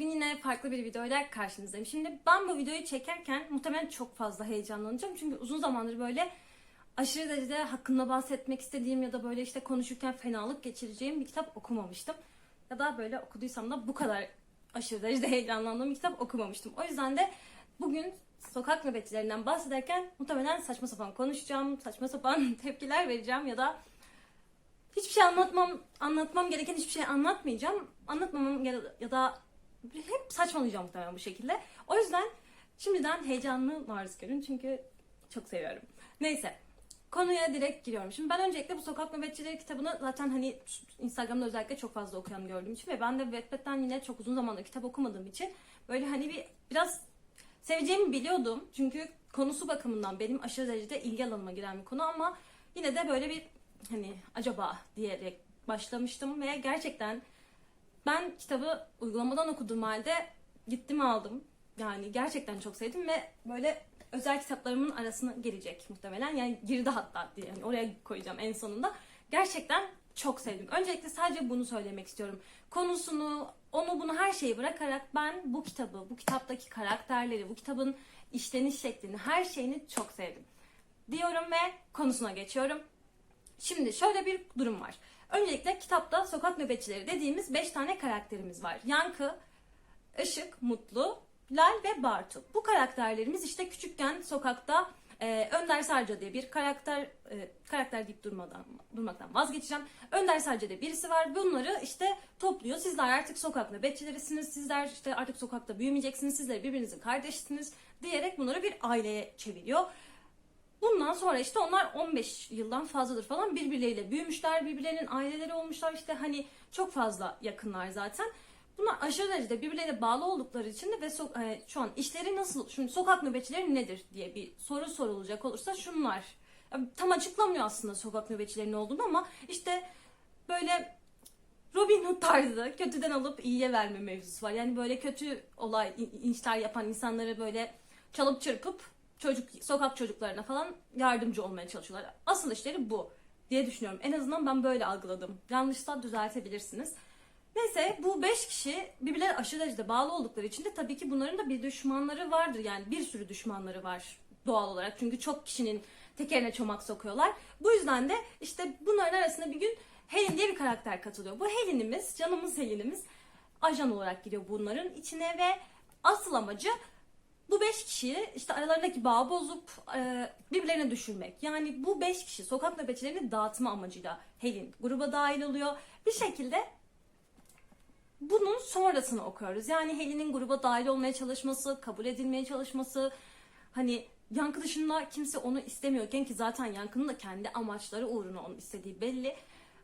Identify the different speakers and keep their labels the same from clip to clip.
Speaker 1: bugün yine farklı bir videoyla karşınızdayım. Şimdi ben bu videoyu çekerken muhtemelen çok fazla heyecanlanacağım. Çünkü uzun zamandır böyle aşırı derecede hakkında bahsetmek istediğim ya da böyle işte konuşurken fenalık geçireceğim bir kitap okumamıştım. Ya da böyle okuduysam da bu kadar aşırı derecede heyecanlandığım bir kitap okumamıştım. O yüzden de bugün sokak nöbetçilerinden bahsederken muhtemelen saçma sapan konuşacağım, saçma sapan tepkiler vereceğim ya da hiçbir şey anlatmam anlatmam gereken hiçbir şey anlatmayacağım. Anlatmamam ya da, hep saçmalayacağım muhtemelen bu şekilde. O yüzden şimdiden heyecanlı maruz görün çünkü çok seviyorum. Neyse. Konuya direkt giriyorum. Şimdi ben öncelikle bu Sokak Nöbetçileri kitabını zaten hani Instagram'da özellikle çok fazla okuyan gördüğüm için ve ben de Wattpad'den yine çok uzun zamandır kitap okumadığım için böyle hani bir biraz seveceğimi biliyordum. Çünkü konusu bakımından benim aşırı derecede ilgi alanıma giren bir konu ama yine de böyle bir hani acaba diyerek başlamıştım ve gerçekten ben kitabı uygulamadan okuduğum halde gittim aldım. Yani gerçekten çok sevdim ve böyle özel kitaplarımın arasına girecek muhtemelen. Yani girdi hatta diye yani oraya koyacağım en sonunda. Gerçekten çok sevdim. Öncelikle sadece bunu söylemek istiyorum. Konusunu, onu bunu her şeyi bırakarak ben bu kitabı, bu kitaptaki karakterleri, bu kitabın işleniş şeklini, her şeyini çok sevdim. Diyorum ve konusuna geçiyorum. Şimdi şöyle bir durum var. Öncelikle kitapta sokak nöbetçileri dediğimiz 5 tane karakterimiz var. Yankı, Işık, Mutlu, Lal ve Bartu. Bu karakterlerimiz işte küçükken sokakta e, Önder Sarca diye bir karakter e, karakter deyip durmadan durmaktan vazgeçeceğim. Önder Sarca diye birisi var. Bunları işte topluyor. Sizler artık sokak nöbetçilerisiniz. Sizler işte artık sokakta büyümeyeceksiniz. Sizler birbirinizin kardeşsiniz diyerek bunları bir aileye çeviriyor. Bundan sonra işte onlar 15 yıldan fazladır falan birbirleriyle büyümüşler, birbirlerinin aileleri olmuşlar işte hani çok fazla yakınlar zaten. Bunlar aşırı derecede birbirleriyle bağlı oldukları için de ve so- e, şu an işleri nasıl, şimdi sokak nöbetçileri nedir diye bir soru sorulacak olursa şunlar. Tam açıklamıyor aslında sokak nöbetçilerinin olduğunu ama işte böyle Robin Hood tarzı kötüden alıp iyiye verme mevzusu var. Yani böyle kötü olay işler yapan insanları böyle çalıp çırpıp çocuk sokak çocuklarına falan yardımcı olmaya çalışıyorlar. Asıl işleri bu diye düşünüyorum. En azından ben böyle algıladım. Yanlışsa düzeltebilirsiniz. Neyse bu beş kişi birbirlerine aşırı derecede bağlı oldukları için de tabii ki bunların da bir düşmanları vardır. Yani bir sürü düşmanları var doğal olarak. Çünkü çok kişinin tekerine çomak sokuyorlar. Bu yüzden de işte bunların arasında bir gün Helen diye bir karakter katılıyor. Bu Helen'imiz, canımız Helen'imiz ajan olarak giriyor bunların içine ve asıl amacı bu beş kişiyi işte aralarındaki bağı bozup e, birbirlerine düşürmek. Yani bu beş kişi sokak nöbetçilerini dağıtma amacıyla Helen gruba dahil oluyor. Bir şekilde bunun sonrasını okuyoruz. Yani Helen'in gruba dahil olmaya çalışması, kabul edilmeye çalışması, hani Yankı dışında kimse onu istemiyorken ki zaten Yankı'nın da kendi amaçları uğruna onu istediği belli.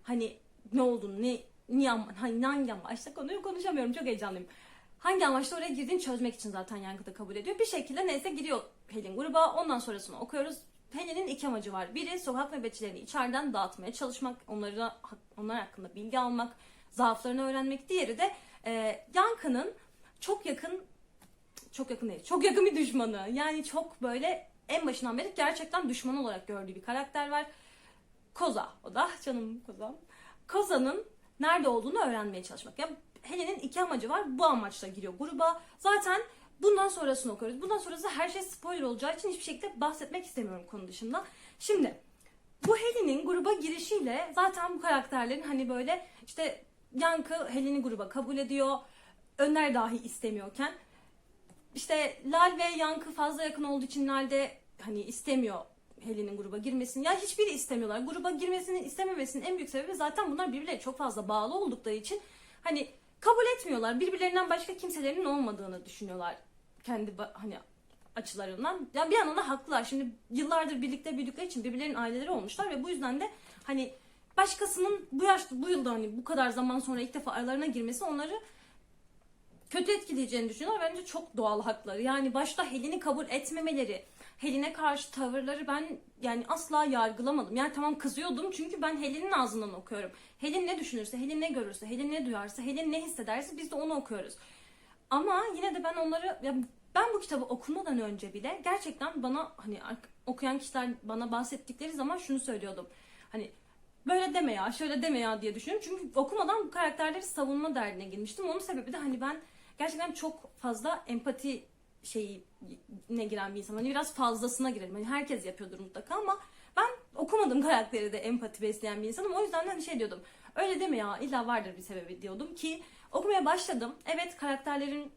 Speaker 1: Hani ne olduğunu, ne, niye, hani hangi amaçla konuyu konuşamıyorum çok heyecanlıyım. Hangi amaçla oraya girdiğini çözmek için zaten Yankı da kabul ediyor. Bir şekilde neyse giriyor Helen gruba. Ondan sonrasını okuyoruz. Helen'in iki amacı var. Biri sokak nöbetçilerini içeriden dağıtmaya çalışmak, onları onlar hakkında bilgi almak, zaaflarını öğrenmek. Diğeri de e, Yankı'nın çok yakın çok yakın değil. Çok yakın bir düşmanı. Yani çok böyle en başından beri gerçekten düşman olarak gördüğü bir karakter var. Koza. O da canım Koza'm. Koza'nın nerede olduğunu öğrenmeye çalışmak. Ya Helen'in iki amacı var. Bu amaçla giriyor gruba. Zaten bundan sonrasını okuyoruz. Bundan sonrası her şey spoiler olacağı için hiçbir şekilde bahsetmek istemiyorum konu dışında. Şimdi bu Helen'in gruba girişiyle zaten bu karakterlerin hani böyle işte Yankı Helen'i gruba kabul ediyor. Önder dahi istemiyorken işte Lal ve Yankı fazla yakın olduğu için Lal de hani istemiyor Helen'in gruba girmesini. Ya hiçbiri istemiyorlar. Gruba girmesini istememesinin en büyük sebebi zaten bunlar birbirlerine çok fazla bağlı oldukları için hani kabul etmiyorlar. Birbirlerinden başka kimselerinin olmadığını düşünüyorlar. Kendi hani açılarından. Ya bir yandan da haklılar. Şimdi yıllardır birlikte büyüdükleri için birbirlerinin aileleri olmuşlar ve bu yüzden de hani başkasının bu yaşta bu yılda hani bu kadar zaman sonra ilk defa aralarına girmesi onları kötü etkileyeceğini düşünüyorlar. Bence çok doğal hakları. Yani başta Helen'i kabul etmemeleri, Helen'e karşı tavırları ben yani asla yargılamadım. Yani tamam kızıyordum çünkü ben Helen'in ağzından okuyorum. Helen ne düşünürse, Helen ne görürse, Helen ne duyarsa, Helen ne hissederse biz de onu okuyoruz. Ama yine de ben onları ya ben bu kitabı okumadan önce bile gerçekten bana hani okuyan kişiler bana bahsettikleri zaman şunu söylüyordum. Hani böyle deme ya, şöyle deme ya diye düşünüyorum. Çünkü okumadan bu karakterleri savunma derdine girmiştim. Onun sebebi de hani ben gerçekten çok fazla empati şeyine giren bir insan. Hani biraz fazlasına girelim. Hani herkes yapıyordur mutlaka ama ben okumadım karakteri de empati besleyen bir insanım. O yüzden hani şey diyordum. Öyle deme ya illa vardır bir sebebi diyordum ki okumaya başladım. Evet karakterlerin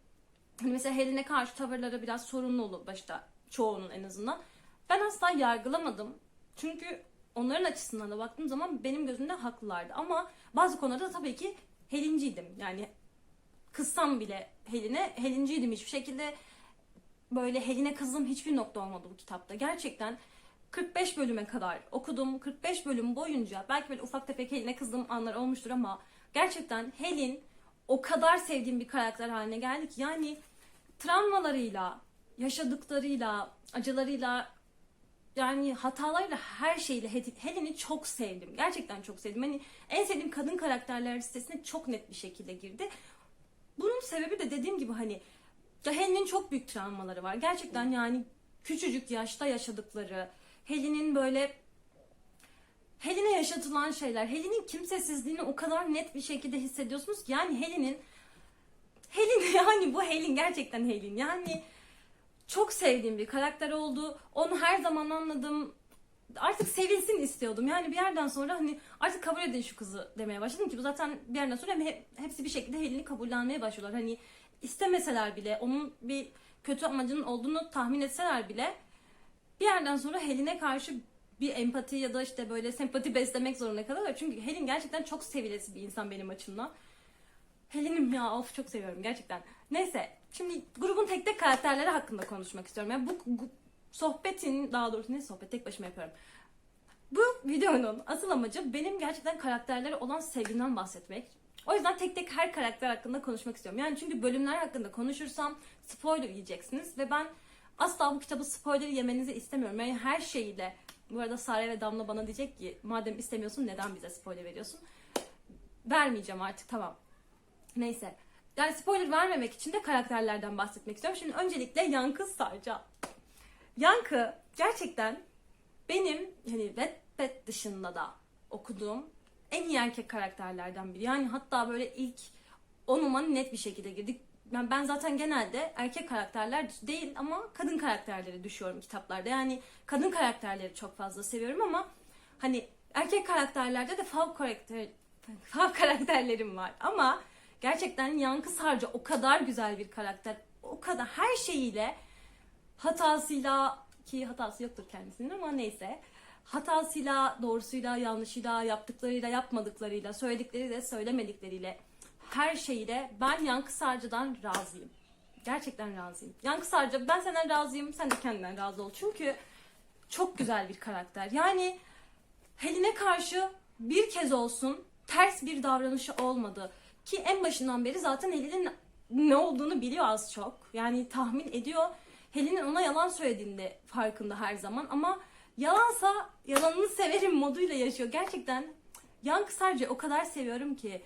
Speaker 1: hani mesela Helen'e karşı tavırları biraz sorunlu olur başta çoğunun en azından. Ben asla yargılamadım. Çünkü onların açısından da baktığım zaman benim gözümde haklılardı. Ama bazı konularda da tabii ki Helinciydim. Yani kızsam bile Helin'e Helinciydim. Hiçbir şekilde böyle Helin'e kızdığım hiçbir nokta olmadı bu kitapta. Gerçekten 45 bölüme kadar okudum. 45 bölüm boyunca belki böyle ufak tefek Helin'e kızdığım anlar olmuştur ama gerçekten Helin o kadar sevdiğim bir karakter haline geldi ki yani travmalarıyla, yaşadıklarıyla, acılarıyla yani hatalarıyla her şeyle Hel- Helen'i çok sevdim. Gerçekten çok sevdim. Hani en sevdiğim kadın karakterler listesine çok net bir şekilde girdi. Bunun sebebi de dediğim gibi hani ya Helen'in çok büyük travmaları var. Gerçekten yani küçücük yaşta yaşadıkları, Helen'in böyle Helen'e yaşatılan şeyler, Helen'in kimsesizliğini o kadar net bir şekilde hissediyorsunuz ki yani Helen'in Helen yani bu Helen gerçekten Helen. Yani çok sevdiğim bir karakter oldu. Onu her zaman anladım. Artık sevilsin istiyordum. Yani bir yerden sonra hani artık kabul edin şu kızı demeye başladım ki bu zaten bir yerden sonra he- hepsi bir şekilde Helen'i kabullenmeye başlıyorlar. Hani istemeseler bile onun bir kötü amacının olduğunu tahmin etseler bile bir yerden sonra Helen'e karşı bir empati ya da işte böyle sempati beslemek zorunda kalıyorlar. Çünkü Helen gerçekten çok sevilesi bir insan benim açımdan. Helen'im ya of çok seviyorum gerçekten. Neyse şimdi grubun tek tek karakterleri hakkında konuşmak istiyorum. Yani bu sohbetin daha doğrusu ne sohbet tek başıma yapıyorum. Bu videonun asıl amacı benim gerçekten karakterlere olan sevgimden bahsetmek. O yüzden tek tek her karakter hakkında konuşmak istiyorum. Yani çünkü bölümler hakkında konuşursam spoiler yiyeceksiniz ve ben asla bu kitabı spoiler yemenizi istemiyorum. Yani her şeyiyle bu arada Sare ve Damla bana diyecek ki madem istemiyorsun neden bize spoiler veriyorsun? Vermeyeceğim artık tamam. Neyse. Yani spoiler vermemek için de karakterlerden bahsetmek istiyorum. Şimdi öncelikle Yankı Sarca. Yankı gerçekten benim hani Wattpad dışında da okuduğum en iyi erkek karakterlerden biri. Yani hatta böyle ilk onuma net bir şekilde girdik. Ben, ben zaten genelde erkek karakterler değil ama kadın karakterleri düşüyorum kitaplarda. Yani kadın karakterleri çok fazla seviyorum ama hani erkek karakterlerde de fav karakter fav karakterlerim var. Ama gerçekten Yankı Sarca o kadar güzel bir karakter. O kadar her şeyiyle hatasıyla ki hatası yoktur kendisinin ama neyse. Hatasıyla, doğrusuyla, yanlışıyla, yaptıklarıyla, yapmadıklarıyla, söyledikleriyle, söylemedikleriyle her şeyle ben Yankı Sarcı'dan razıyım. Gerçekten razıyım. Yankı Sarcı ben senden razıyım, sen de kendinden razı ol. Çünkü çok güzel bir karakter. Yani Helin'e karşı bir kez olsun ters bir davranışı olmadı. Ki en başından beri zaten Helin'in ne olduğunu biliyor az çok. Yani tahmin ediyor. Helin'in ona yalan söylediğinde farkında her zaman ama yalansa yalanını severim moduyla yaşıyor. Gerçekten Yankı Sarcı'yı o kadar seviyorum ki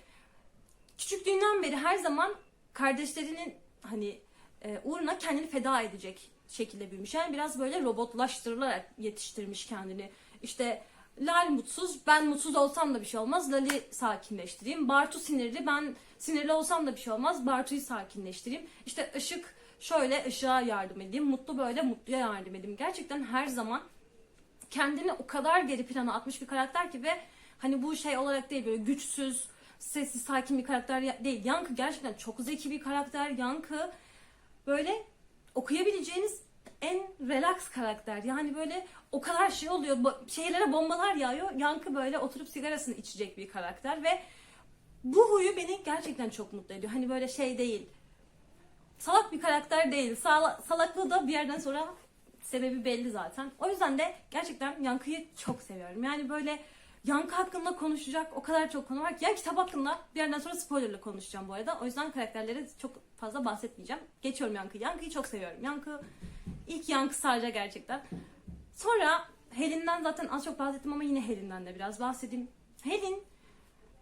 Speaker 1: küçüklüğünden beri her zaman kardeşlerinin hani e, uğruna kendini feda edecek şekilde büyümüş. Yani biraz böyle robotlaştırılarak yetiştirmiş kendini. İşte Lal mutsuz, ben mutsuz olsam da bir şey olmaz. Lal'i sakinleştireyim. Bartu sinirli, ben sinirli olsam da bir şey olmaz. Bartu'yu sakinleştireyim. İşte ışık şöyle ışığa yardım edeyim. Mutlu böyle mutluya yardım edeyim. Gerçekten her zaman kendini o kadar geri plana atmış bir karakter ki ve hani bu şey olarak değil böyle güçsüz, sessiz, sakin bir karakter değil. Yankı gerçekten çok zeki bir karakter. Yankı böyle okuyabileceğiniz en relax karakter. Yani böyle o kadar şey oluyor. Şeylere bombalar yağıyor. Yankı böyle oturup sigarasını içecek bir karakter ve bu huyu beni gerçekten çok mutlu ediyor. Hani böyle şey değil. Salak bir karakter değil. Sala- salaklığı da bir yerden sonra sebebi belli zaten. O yüzden de gerçekten Yankı'yı çok seviyorum. Yani böyle Yankı hakkında konuşacak o kadar çok konu var ki. Yani kitap hakkında bir yerden sonra spoilerla konuşacağım bu arada. O yüzden karakterlere çok fazla bahsetmeyeceğim. Geçiyorum Yankı'yı. Yankı'yı çok seviyorum. Yankı ilk Yankı Sarca gerçekten. Sonra Helin'den zaten az çok bahsettim ama yine Helin'den de biraz bahsedeyim. Helin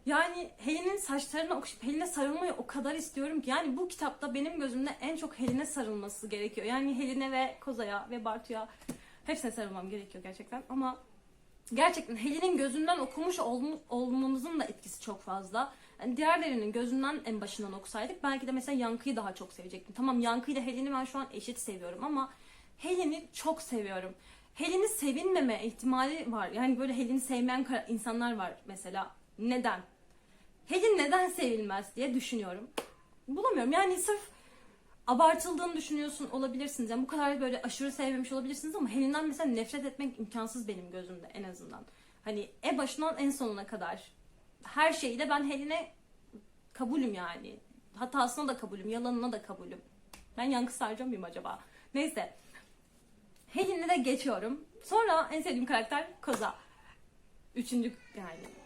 Speaker 1: yani Helen'in saçlarına okşayıp Helen'e sarılmayı o kadar istiyorum ki. Yani bu kitapta benim gözümde en çok Helen'e sarılması gerekiyor. Yani Helen'e ve Koza'ya ve Bartu'ya hepsine sarılmam gerekiyor gerçekten. Ama gerçekten Helen'in gözünden okumuş olmu- olmamızın da etkisi çok fazla. Yani diğerlerinin gözünden en başından okusaydık belki de mesela Yankı'yı daha çok sevecektim. Tamam Yankı ile Helen'i ben şu an eşit seviyorum ama Helen'i çok seviyorum. Helen'i sevinmeme ihtimali var. Yani böyle Helen'i sevmeyen insanlar var mesela. Neden? Helen neden sevilmez diye düşünüyorum. Bulamıyorum. Yani sırf abartıldığını düşünüyorsun olabilirsiniz. Yani bu kadar böyle aşırı sevmemiş olabilirsiniz ama Helen'den mesela nefret etmek imkansız benim gözümde en azından. Hani en başından en sonuna kadar her şeyle ben Helen'e kabulüm yani. Hatasına da kabulüm, yalanına da kabulüm. Ben yankı saracak mıyım acaba? Neyse. Helen'i de geçiyorum. Sonra en sevdiğim karakter Koza. Üçüncü yani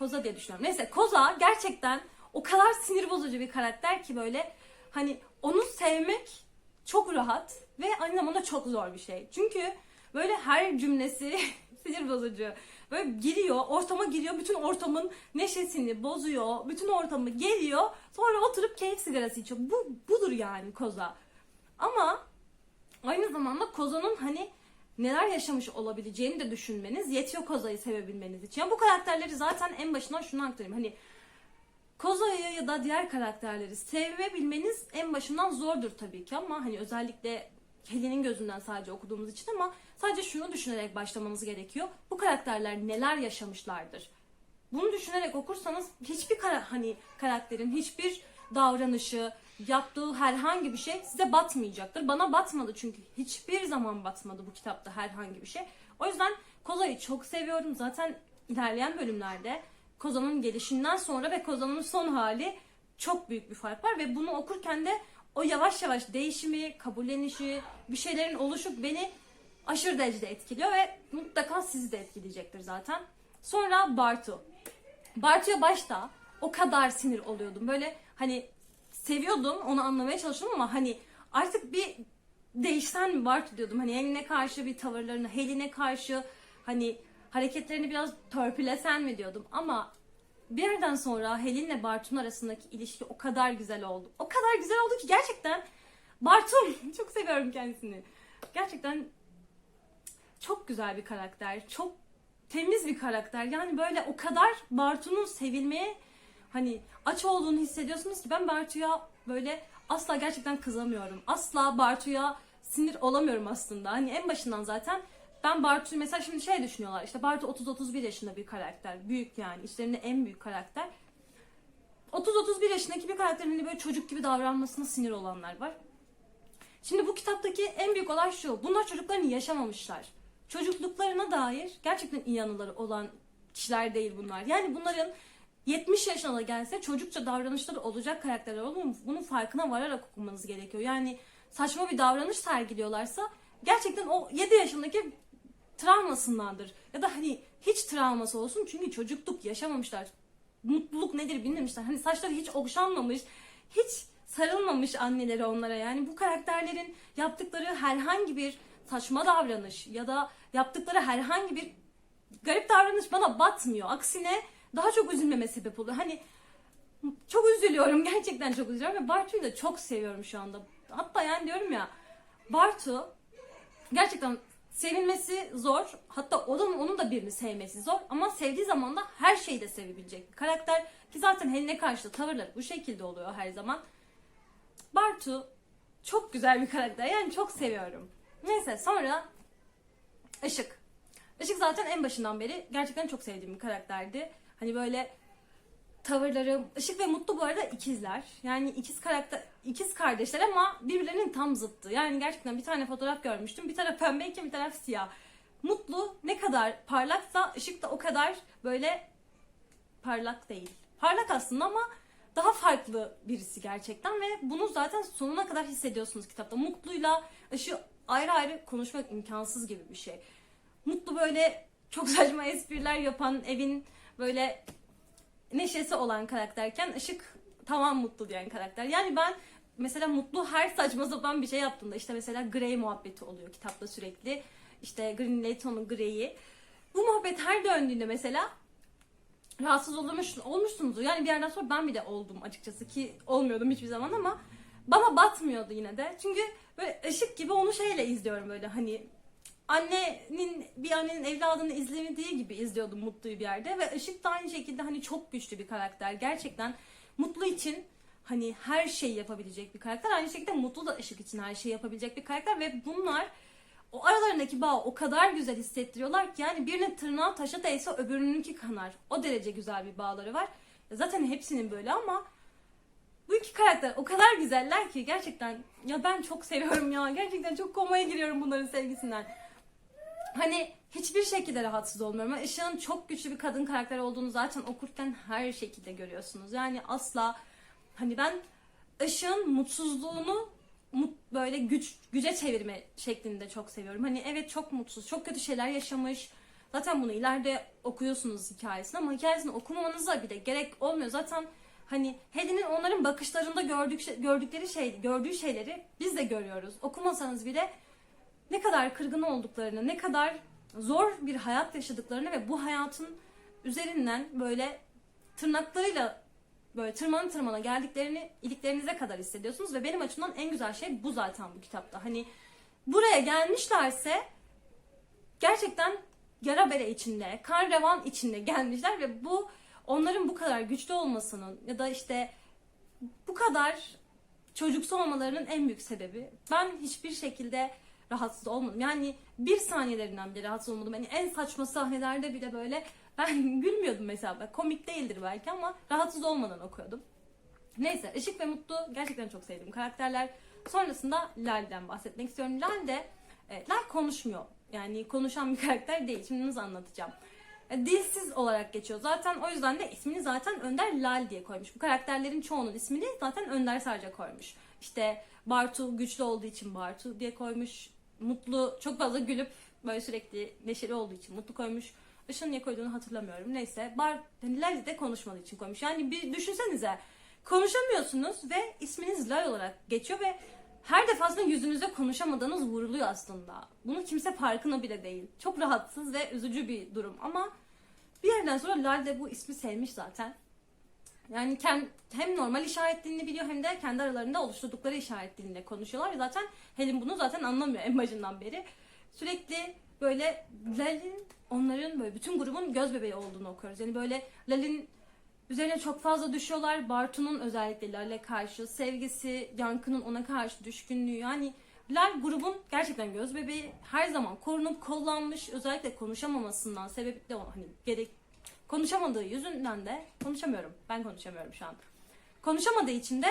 Speaker 1: Koza diye düşünüyorum. Neyse Koza gerçekten o kadar sinir bozucu bir karakter ki böyle hani onu sevmek çok rahat ve aynı zamanda çok zor bir şey. Çünkü böyle her cümlesi sinir bozucu. Böyle giriyor, ortama giriyor, bütün ortamın neşesini bozuyor, bütün ortamı geliyor, sonra oturup keyif sigarası içiyor. Bu budur yani Koza. Ama aynı zamanda Koza'nın hani neler yaşamış olabileceğini de düşünmeniz yetiyor Koza'yı sevebilmeniz için. Yani bu karakterleri zaten en başından şunu aktarayım. Hani Koza'yı ya da diğer karakterleri sevebilmeniz en başından zordur tabii ki ama hani özellikle Helen'in gözünden sadece okuduğumuz için ama sadece şunu düşünerek başlamanız gerekiyor. Bu karakterler neler yaşamışlardır? Bunu düşünerek okursanız hiçbir kara, hani karakterin hiçbir davranışı, yaptığı herhangi bir şey size batmayacaktır. Bana batmadı çünkü hiçbir zaman batmadı bu kitapta herhangi bir şey. O yüzden Koza'yı çok seviyorum. Zaten ilerleyen bölümlerde Koza'nın gelişinden sonra ve Koza'nın son hali çok büyük bir fark var ve bunu okurken de o yavaş yavaş değişimi, kabullenişi, bir şeylerin oluşup beni aşırı derecede etkiliyor ve mutlaka sizi de etkileyecektir zaten. Sonra Bartu. Bartu'ya başta o kadar sinir oluyordum. Böyle hani seviyordum, onu anlamaya çalışıyordum ama hani artık bir değişsen mi Bartu diyordum. Hani Helen'e karşı bir tavırlarını, Helen'e karşı hani hareketlerini biraz törpülesen mi diyordum. Ama bir yerden sonra Helen'le Bartu'nun arasındaki ilişki o kadar güzel oldu. O kadar güzel oldu ki gerçekten Bartum çok seviyorum kendisini. Gerçekten çok güzel bir karakter. Çok temiz bir karakter. Yani böyle o kadar Bartu'nun sevilmeye hani aç olduğunu hissediyorsunuz ki ben Bartu'ya böyle asla gerçekten kızamıyorum. Asla Bartu'ya sinir olamıyorum aslında. Hani en başından zaten ben Bartu'yu mesela şimdi şey düşünüyorlar. İşte Bartu 30-31 yaşında bir karakter. Büyük yani. İşlerinde en büyük karakter. 30-31 yaşındaki bir karakterin hani böyle çocuk gibi davranmasına sinir olanlar var. Şimdi bu kitaptaki en büyük olay şu. Bunlar çocuklarını yaşamamışlar. Çocukluklarına dair gerçekten iyi anıları olan kişiler değil bunlar. Yani bunların 70 yaşına da gelse çocukça davranışları olacak karakterler olduğunu bunun farkına vararak okumanız gerekiyor. Yani saçma bir davranış sergiliyorlarsa gerçekten o 7 yaşındaki travmasındandır. Ya da hani hiç travması olsun çünkü çocukluk yaşamamışlar. Mutluluk nedir bilmemişler. Hani saçları hiç okşanmamış, hiç sarılmamış anneleri onlara. Yani bu karakterlerin yaptıkları herhangi bir saçma davranış ya da yaptıkları herhangi bir garip davranış bana batmıyor. Aksine daha çok üzülmeme sebep oluyor. Hani çok üzülüyorum. Gerçekten çok üzülüyorum ve Bartu'yu da çok seviyorum şu anda. Hatta yani diyorum ya Bartu gerçekten sevilmesi zor. Hatta onun, onun da birini sevmesi zor. Ama sevdiği zaman da her şeyi de sevebilecek bir karakter. Ki zaten Helen'e karşı da tavırları bu şekilde oluyor her zaman. Bartu çok güzel bir karakter. Yani çok seviyorum. Neyse sonra Işık. Işık zaten en başından beri gerçekten çok sevdiğim bir karakterdi. Hani böyle tavırları Işık ve Mutlu bu arada ikizler. Yani ikiz karakter ikiz kardeşler ama birbirlerinin tam zıttı. Yani gerçekten bir tane fotoğraf görmüştüm. Bir taraf pembeyken bir taraf siyah. Mutlu ne kadar parlaksa Işık da o kadar böyle parlak değil. Parlak aslında ama daha farklı birisi gerçekten ve bunu zaten sonuna kadar hissediyorsunuz kitapta. Mutluyla Işık ayrı ayrı konuşmak imkansız gibi bir şey. Mutlu böyle çok saçma espriler yapan evin böyle neşesi olan karakterken Işık tamam mutlu diyen karakter. Yani ben mesela mutlu her saçma sapan bir şey yaptığında işte mesela Grey muhabbeti oluyor kitapta sürekli. İşte Green Layton'un Grey'i. Bu muhabbet her döndüğünde mesela rahatsız olmuş, olmuşsunuzdur. Yani bir yerden sonra ben bile oldum açıkçası ki olmuyordum hiçbir zaman ama bana batmıyordu yine de. Çünkü böyle ışık gibi onu şeyle izliyorum böyle hani annenin bir annenin evladını izlemediği gibi izliyordum Mutlu'yu bir yerde ve Işık da aynı şekilde hani çok güçlü bir karakter. Gerçekten Mutlu için hani her şeyi yapabilecek bir karakter. Aynı şekilde Mutlu da Işık için her şeyi yapabilecek bir karakter ve bunlar o aralarındaki bağı o kadar güzel hissettiriyorlar ki yani birinin tırnağı taşa değse öbürününki kanar. O derece güzel bir bağları var. Zaten hepsinin böyle ama bu iki karakter o kadar güzeller ki gerçekten ya ben çok seviyorum ya. Gerçekten çok komaya giriyorum bunların sevgisinden. Hani hiçbir şekilde rahatsız olmuyorum. Yani Işık'ın çok güçlü bir kadın karakter olduğunu zaten okurken her şekilde görüyorsunuz. Yani asla hani ben Işık'ın mutsuzluğunu mut, böyle güç güce çevirme şeklinde çok seviyorum. Hani evet çok mutsuz, çok kötü şeyler yaşamış. Zaten bunu ileride okuyorsunuz hikayesini ama hikayesini okumamanıza bile gerek olmuyor. Zaten hani Helen'in onların bakışlarında gördük, gördükleri şey, gördüğü şeyleri biz de görüyoruz. Okumasanız bile ne kadar kırgın olduklarını, ne kadar zor bir hayat yaşadıklarını ve bu hayatın üzerinden böyle tırnaklarıyla böyle tırmana tırmana geldiklerini iliklerinize kadar hissediyorsunuz ve benim açımdan en güzel şey bu zaten bu kitapta. Hani buraya gelmişlerse gerçekten yara bere içinde, kan revan içinde gelmişler ve bu onların bu kadar güçlü olmasının ya da işte bu kadar çocuksu olmalarının en büyük sebebi. Ben hiçbir şekilde rahatsız olmadım. Yani bir saniyelerinden bile rahatsız olmadım. Yani en saçma sahnelerde bile böyle ben gülmüyordum mesela. Komik değildir belki ama rahatsız olmadan okuyordum. Neyse Işık ve Mutlu gerçekten çok sevdiğim karakterler. Sonrasında Lal'den bahsetmek istiyorum. Lal de e, Lal konuşmuyor. Yani konuşan bir karakter değil. Şimdi nasıl anlatacağım? E, dilsiz olarak geçiyor. Zaten o yüzden de ismini zaten Önder Lal diye koymuş. Bu karakterlerin çoğunun ismini zaten Önder Sarca koymuş. İşte Bartu güçlü olduğu için Bartu diye koymuş. Mutlu çok fazla gülüp böyle sürekli neşeli olduğu için Mutlu koymuş. Işın niye koyduğunu hatırlamıyorum. Neyse Bar yani Lal de konuşmadığı için koymuş. Yani bir düşünsenize konuşamıyorsunuz ve isminiz Lal olarak geçiyor ve her defasında yüzünüze konuşamadığınız vuruluyor aslında. Bunu kimse farkına bile değil. Çok rahatsız ve üzücü bir durum ama bir yerden sonra Lal de bu ismi sevmiş zaten. Yani hem normal işaret dilini biliyor hem de kendi aralarında oluşturdukları işaret dilinde konuşuyorlar. Zaten Helen bunu zaten anlamıyor en başından beri. Sürekli böyle Lal'in onların böyle bütün grubun göz bebeği olduğunu okuyoruz. Yani böyle Lal'in üzerine çok fazla düşüyorlar. Bartu'nun özellikle Lal'e karşı sevgisi, Yankı'nın ona karşı düşkünlüğü. Yani Lal grubun gerçekten göz bebeği. Her zaman korunup kollanmış. Özellikle konuşamamasından sebeple hani gerek konuşamadığı yüzünden de konuşamıyorum. Ben konuşamıyorum şu an. Konuşamadığı için de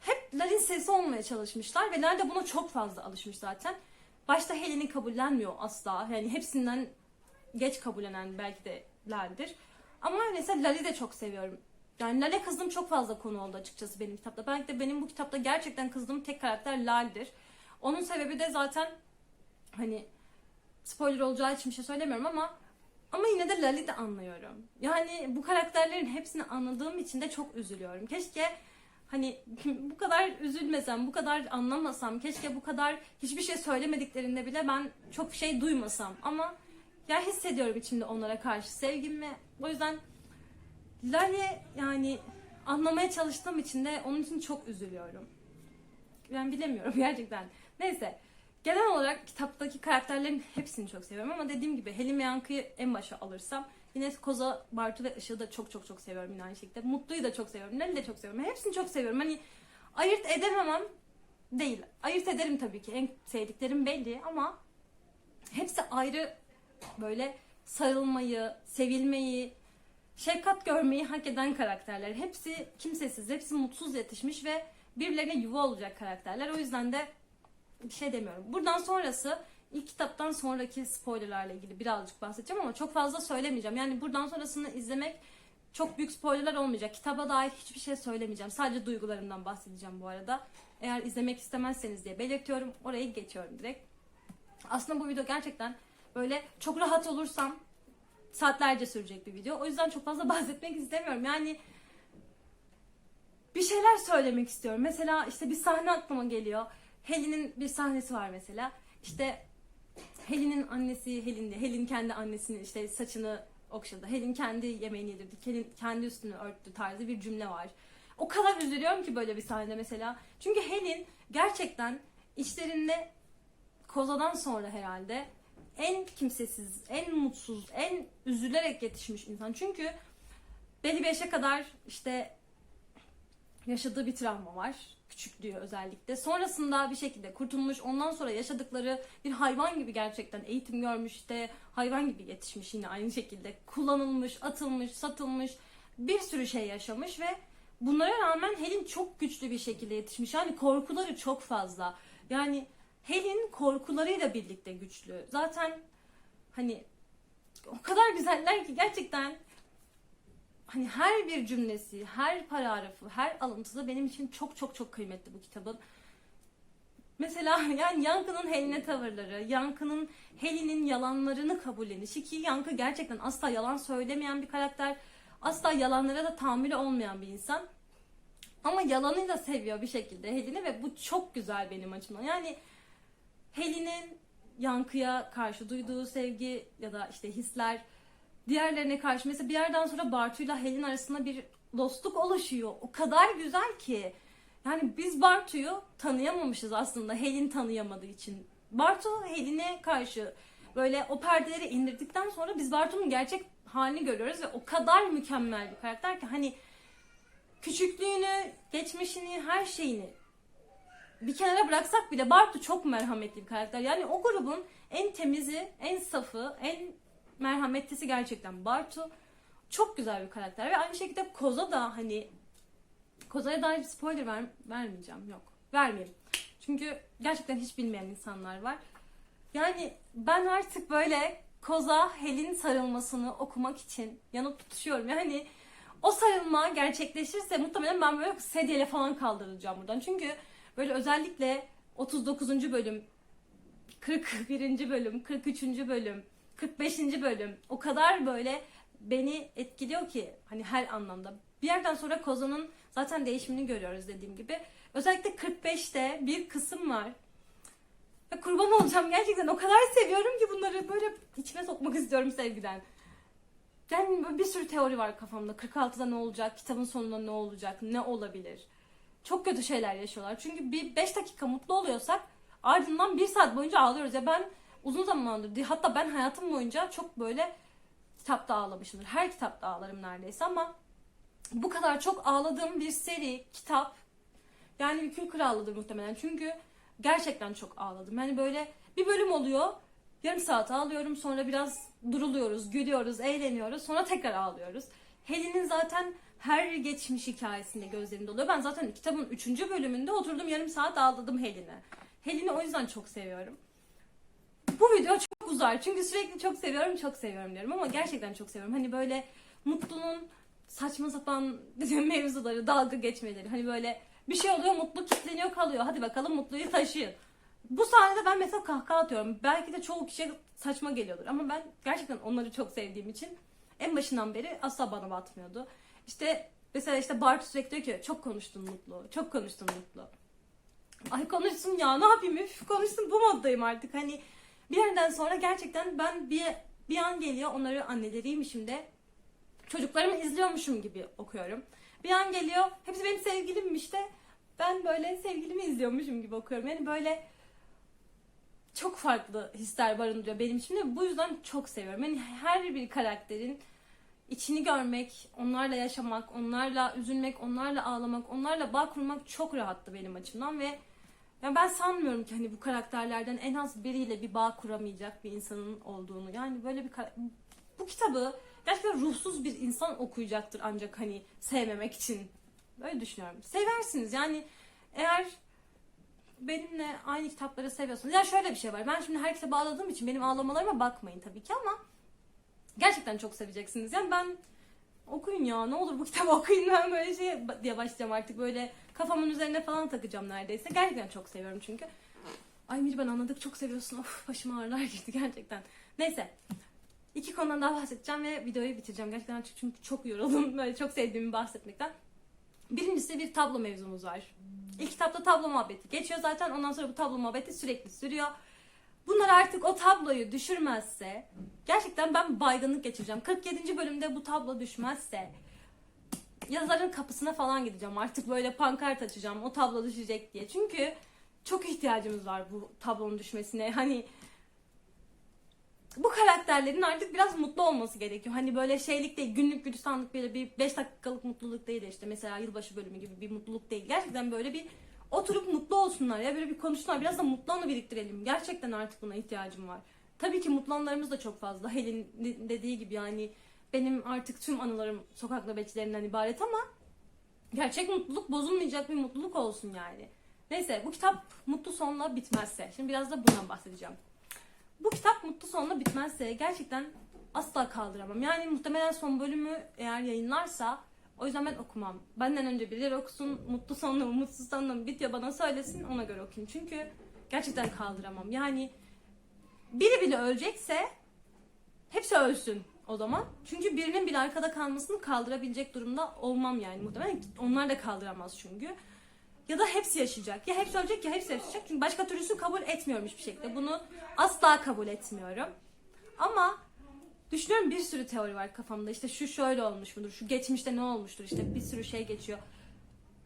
Speaker 1: hep Lal'in sesi olmaya çalışmışlar ve Lal de buna çok fazla alışmış zaten. Başta Helen'i kabullenmiyor asla. Yani hepsinden geç kabullenen belki de Lal'dir. Ama mesela Lal'i de çok seviyorum. Yani Lal'e kızdığım çok fazla konu oldu açıkçası benim kitapta. Belki de benim bu kitapta gerçekten kızdığım tek karakter Lal'dir. Onun sebebi de zaten hani spoiler olacağı için bir şey söylemiyorum ama ama yine de Lal'i de anlıyorum. Yani bu karakterlerin hepsini anladığım için de çok üzülüyorum. Keşke hani bu kadar üzülmesem, bu kadar anlamasam, keşke bu kadar hiçbir şey söylemediklerinde bile ben çok şey duymasam. Ama ya hissediyorum içimde onlara karşı sevgimi. O yüzden Lal'i yani anlamaya çalıştığım için de onun için çok üzülüyorum. Ben bilemiyorum gerçekten. Neyse. Genel olarak kitaptaki karakterlerin hepsini çok seviyorum ama dediğim gibi Helin ve Yankı'yı en başa alırsam yine Koza, Bartu ve Işık'ı da çok çok çok seviyorum yine aynı şekilde. Mutlu'yu da çok seviyorum. Lali de çok seviyorum. Hepsini çok seviyorum. Hani ayırt edememem değil. Ayırt ederim tabii ki. En sevdiklerim belli ama hepsi ayrı böyle sarılmayı, sevilmeyi, şefkat görmeyi hak eden karakterler. Hepsi kimsesiz, hepsi mutsuz yetişmiş ve birbirlerine yuva olacak karakterler. O yüzden de bir şey demiyorum. Buradan sonrası ilk kitaptan sonraki spoilerlarla ilgili birazcık bahsedeceğim ama çok fazla söylemeyeceğim. Yani buradan sonrasını izlemek çok büyük spoilerlar olmayacak. Kitaba dair hiçbir şey söylemeyeceğim. Sadece duygularımdan bahsedeceğim bu arada. Eğer izlemek istemezseniz diye belirtiyorum. Orayı geçiyorum direkt. Aslında bu video gerçekten böyle çok rahat olursam saatlerce sürecek bir video. O yüzden çok fazla bahsetmek istemiyorum. Yani bir şeyler söylemek istiyorum. Mesela işte bir sahne aklıma geliyor. Helen'in bir sahnesi var mesela. İşte Helen'in annesi Helen'di. Helen kendi annesinin işte saçını okşadı. Helen kendi yemeğini yedirdi. Helen kendi üstünü örttü tarzı bir cümle var. O kadar üzülüyorum ki böyle bir sahnede mesela. Çünkü Helen gerçekten işlerinde Koza'dan sonra herhalde en kimsesiz, en mutsuz, en üzülerek yetişmiş insan. Çünkü belli bir yaşa kadar işte yaşadığı bir travma var. Küçüklüğü özellikle. Sonrasında bir şekilde kurtulmuş. Ondan sonra yaşadıkları bir hayvan gibi gerçekten eğitim görmüş. işte hayvan gibi yetişmiş yine aynı şekilde. Kullanılmış, atılmış, satılmış. Bir sürü şey yaşamış ve bunlara rağmen Helin çok güçlü bir şekilde yetişmiş. Yani korkuları çok fazla. Yani Helin korkularıyla birlikte güçlü. Zaten hani o kadar güzeller ki gerçekten hani her bir cümlesi, her paragrafı, her alıntısı benim için çok çok çok kıymetli bu kitabın. Mesela yani Yankı'nın Helin'e tavırları, Yankı'nın Helin'in yalanlarını kabullenişi ki Yankı gerçekten asla yalan söylemeyen bir karakter, asla yalanlara da tahammülü olmayan bir insan. Ama yalanıyla seviyor bir şekilde Helin'i ve bu çok güzel benim açımdan. Yani Helin'in Yankı'ya karşı duyduğu sevgi ya da işte hisler diğerlerine karşı mesela bir yerden sonra Bartu'yla Helin arasında bir dostluk oluşuyor. O kadar güzel ki. Yani biz Bartu'yu tanıyamamışız aslında Helin tanıyamadığı için. Bartu Helin'e karşı böyle o perdeleri indirdikten sonra biz Bartu'nun gerçek halini görüyoruz ve o kadar mükemmel bir karakter ki hani küçüklüğünü, geçmişini, her şeyini bir kenara bıraksak bile Bartu çok merhametli bir karakter. Yani o grubun en temizi, en safı, en merhametlisi gerçekten Bartu. Çok güzel bir karakter ve aynı şekilde Koza da hani Koza'ya dair bir spoiler ver, vermeyeceğim. Yok. Vermeyeyim. Çünkü gerçekten hiç bilmeyen insanlar var. Yani ben artık böyle Koza Hel'in sarılmasını okumak için yanıp tutuşuyorum. Yani o sarılma gerçekleşirse muhtemelen ben böyle sedyeyle falan kaldırılacağım buradan. Çünkü böyle özellikle 39. bölüm, 41. bölüm, 43. bölüm, 45. bölüm o kadar böyle beni etkiliyor ki hani her anlamda. Bir yerden sonra Koza'nın zaten değişimini görüyoruz dediğim gibi. Özellikle 45'te bir kısım var. Ve kurban olacağım gerçekten o kadar seviyorum ki bunları böyle içime sokmak istiyorum sevgiden. Yani bir sürü teori var kafamda. 46'da ne olacak, kitabın sonunda ne olacak, ne olabilir. Çok kötü şeyler yaşıyorlar. Çünkü bir 5 dakika mutlu oluyorsak ardından bir saat boyunca ağlıyoruz. Ya ben uzun zamandır hatta ben hayatım boyunca çok böyle kitapta ağlamışımdır. Her kitapta ağlarım neredeyse ama bu kadar çok ağladığım bir seri, kitap yani Hüküm Krallı'dır muhtemelen. Çünkü gerçekten çok ağladım. Yani böyle bir bölüm oluyor. Yarım saat ağlıyorum. Sonra biraz duruluyoruz, gülüyoruz, eğleniyoruz. Sonra tekrar ağlıyoruz. Helen'in zaten her geçmiş hikayesinde gözlerimde oluyor. Ben zaten kitabın 3. bölümünde oturdum yarım saat ağladım Helen'e. Helen'i o yüzden çok seviyorum. Bu video çok uzar. Çünkü sürekli çok seviyorum, çok seviyorum diyorum. Ama gerçekten çok seviyorum. Hani böyle Mutlu'nun saçma sapan mevzuları, dalga geçmeleri. Hani böyle bir şey oluyor, Mutlu kilitleniyor kalıyor. Hadi bakalım Mutlu'yu taşıyın. Bu sahnede ben mesela kahkaha atıyorum. Belki de çoğu kişiye saçma geliyordur. Ama ben gerçekten onları çok sevdiğim için en başından beri asla bana batmıyordu. İşte mesela işte Bart sürekli diyor ki çok konuştun Mutlu, çok konuştun Mutlu. Ay konuşsun ya ne yapayım üf konuşsun bu moddayım artık. Hani bir yerden sonra gerçekten ben bir bir an geliyor onları anneleriymişim de çocuklarımı izliyormuşum gibi okuyorum. Bir an geliyor hepsi benim sevgilimmiş de ben böyle sevgilimi izliyormuşum gibi okuyorum. Yani böyle çok farklı hisler barındırıyor benim için de bu yüzden çok seviyorum. Yani her bir karakterin içini görmek, onlarla yaşamak, onlarla üzülmek, onlarla ağlamak, onlarla bağ kurmak çok rahattı benim açımdan ve yani ben sanmıyorum ki hani bu karakterlerden en az biriyle bir bağ kuramayacak bir insanın olduğunu. Yani böyle bir bu kitabı gerçekten ruhsuz bir insan okuyacaktır ancak hani sevmemek için. Böyle düşünüyorum. Seversiniz yani eğer benimle aynı kitapları seviyorsunuz. Ya şöyle bir şey var. Ben şimdi her kitabı ağladığım için benim ağlamalarıma bakmayın tabii ki ama gerçekten çok seveceksiniz. Yani ben okuyun ya ne olur bu kitabı okuyun ben böyle şey diye başlayacağım artık böyle kafamın üzerine falan takacağım neredeyse. Gerçekten çok seviyorum çünkü. Ay Mir ben anladık çok seviyorsun. Of başıma ağrılar girdi gerçekten. Neyse. İki konudan daha bahsedeceğim ve videoyu bitireceğim. Gerçekten çünkü çok yoruldum. Böyle çok sevdiğimi bahsetmekten. Birincisi bir tablo mevzumuz var. İlk kitapta tablo muhabbeti geçiyor zaten. Ondan sonra bu tablo muhabbeti sürekli sürüyor. Bunlar artık o tabloyu düşürmezse gerçekten ben baygınlık geçireceğim. 47. bölümde bu tablo düşmezse yazarın kapısına falan gideceğim. Artık böyle pankart açacağım. O tablo düşecek diye. Çünkü çok ihtiyacımız var bu tablonun düşmesine. Hani bu karakterlerin artık biraz mutlu olması gerekiyor. Hani böyle şeylik değil, günlük gülistanlık böyle bir 5 dakikalık mutluluk değil de işte mesela yılbaşı bölümü gibi bir mutluluk değil. Gerçekten böyle bir oturup mutlu olsunlar ya böyle bir konuşsunlar. Biraz da mutlu anı biriktirelim. Gerçekten artık buna ihtiyacım var. Tabii ki mutlu da çok fazla. Helin dediği gibi yani benim artık tüm anılarım sokak nöbetçilerinden ibaret ama gerçek mutluluk bozulmayacak bir mutluluk olsun yani. Neyse bu kitap mutlu sonla bitmezse. Şimdi biraz da bundan bahsedeceğim. Bu kitap mutlu sonla bitmezse gerçekten asla kaldıramam. Yani muhtemelen son bölümü eğer yayınlarsa o yüzden ben okumam. Benden önce birileri okusun, mutlu sonla mı, mutsuz sonla mı bitiyor bana söylesin ona göre okuyayım. Çünkü gerçekten kaldıramam. Yani biri bile ölecekse hepsi ölsün o zaman. Çünkü birinin bile arkada kalmasını kaldırabilecek durumda olmam yani muhtemelen. Onlar da kaldıramaz çünkü. Ya da hepsi yaşayacak. Ya hepsi ölecek ya hepsi yaşayacak. Çünkü başka türlüsünü kabul etmiyorum hiçbir şekilde. Bunu asla kabul etmiyorum. Ama düşünüyorum bir sürü teori var kafamda. İşte şu şöyle olmuş mudur? Şu geçmişte ne olmuştur? İşte bir sürü şey geçiyor.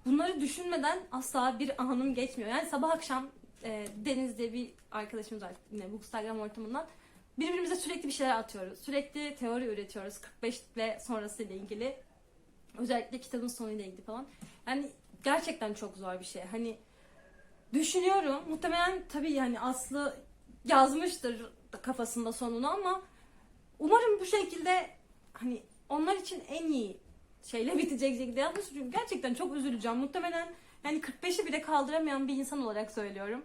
Speaker 1: Bunları düşünmeden asla bir anım geçmiyor. Yani sabah akşam e, Deniz diye bir arkadaşımız var yine bu Instagram ortamından. Birbirimize sürekli bir şeyler atıyoruz. Sürekli teori üretiyoruz 45 ve sonrası ile ilgili. Özellikle kitabın sonuyla ilgili falan. Yani gerçekten çok zor bir şey. Hani düşünüyorum. Muhtemelen tabii yani Aslı yazmıştır kafasında sonunu ama umarım bu şekilde hani onlar için en iyi şeyle bitecek şekilde yazmış. Çünkü gerçekten çok üzüleceğim. Muhtemelen yani 45'i bile kaldıramayan bir insan olarak söylüyorum.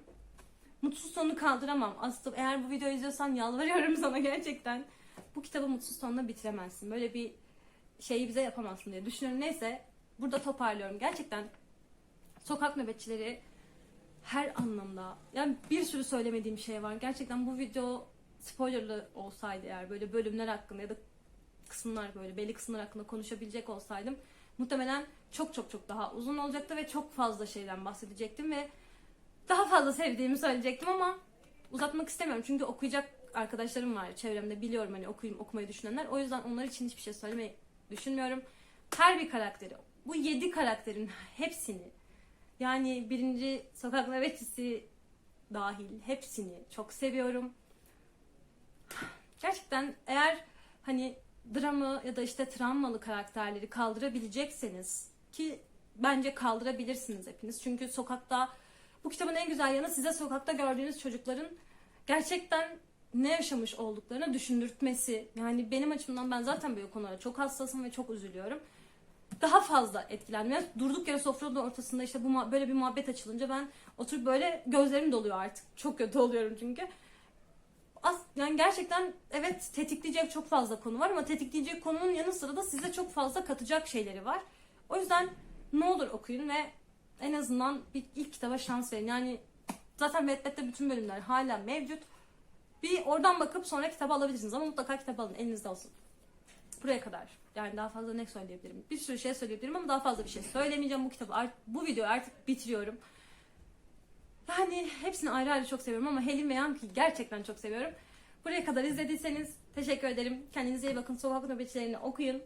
Speaker 1: Mutsuz sonu kaldıramam. Aslı eğer bu videoyu izliyorsan yalvarıyorum sana gerçekten. Bu kitabı mutsuz sonla bitiremezsin. Böyle bir şeyi bize yapamazsın diye düşünüyorum. Neyse burada toparlıyorum. Gerçekten sokak nöbetçileri her anlamda yani bir sürü söylemediğim şey var. Gerçekten bu video spoilerlı olsaydı eğer böyle bölümler hakkında ya da kısımlar böyle belli kısımlar hakkında konuşabilecek olsaydım muhtemelen çok çok çok daha uzun olacaktı ve çok fazla şeyden bahsedecektim ve daha fazla sevdiğimi söyleyecektim ama uzatmak istemiyorum çünkü okuyacak arkadaşlarım var çevremde biliyorum hani okuyayım okumayı düşünenler o yüzden onlar için hiçbir şey söylemeyi düşünmüyorum. Her bir karakteri bu yedi karakterin hepsini yani birinci sokak nöbetçisi dahil hepsini çok seviyorum. Gerçekten eğer hani dramı ya da işte travmalı karakterleri kaldırabilecekseniz ki bence kaldırabilirsiniz hepiniz. Çünkü sokakta bu kitabın en güzel yanı size sokakta gördüğünüz çocukların gerçekten ne yaşamış olduklarını düşündürtmesi. Yani benim açımdan ben zaten böyle konulara çok hassasım ve çok üzülüyorum. Daha fazla etkilendim. Yani durduk yere sofranın ortasında işte bu böyle bir muhabbet açılınca ben oturup böyle gözlerim doluyor artık. Çok kötü oluyorum çünkü. As yani gerçekten evet tetikleyecek çok fazla konu var ama tetikleyecek konunun yanı sıra da size çok fazla katacak şeyleri var. O yüzden ne olur okuyun ve en azından bir ilk kitaba şans verin. Yani zaten Wattpad'de bütün bölümler hala mevcut. Bir oradan bakıp sonra kitabı alabilirsiniz ama mutlaka kitap alın elinizde olsun. Buraya kadar. Yani daha fazla ne söyleyebilirim? Bir sürü şey söyleyebilirim ama daha fazla bir şey söylemeyeceğim. Bu kitabı bu videoyu artık bitiriyorum. Yani hepsini ayrı ayrı çok seviyorum ama Helin ve Yanki'yi gerçekten çok seviyorum. Buraya kadar izlediyseniz teşekkür ederim. Kendinize iyi bakın. Sokak nöbetçilerini okuyun.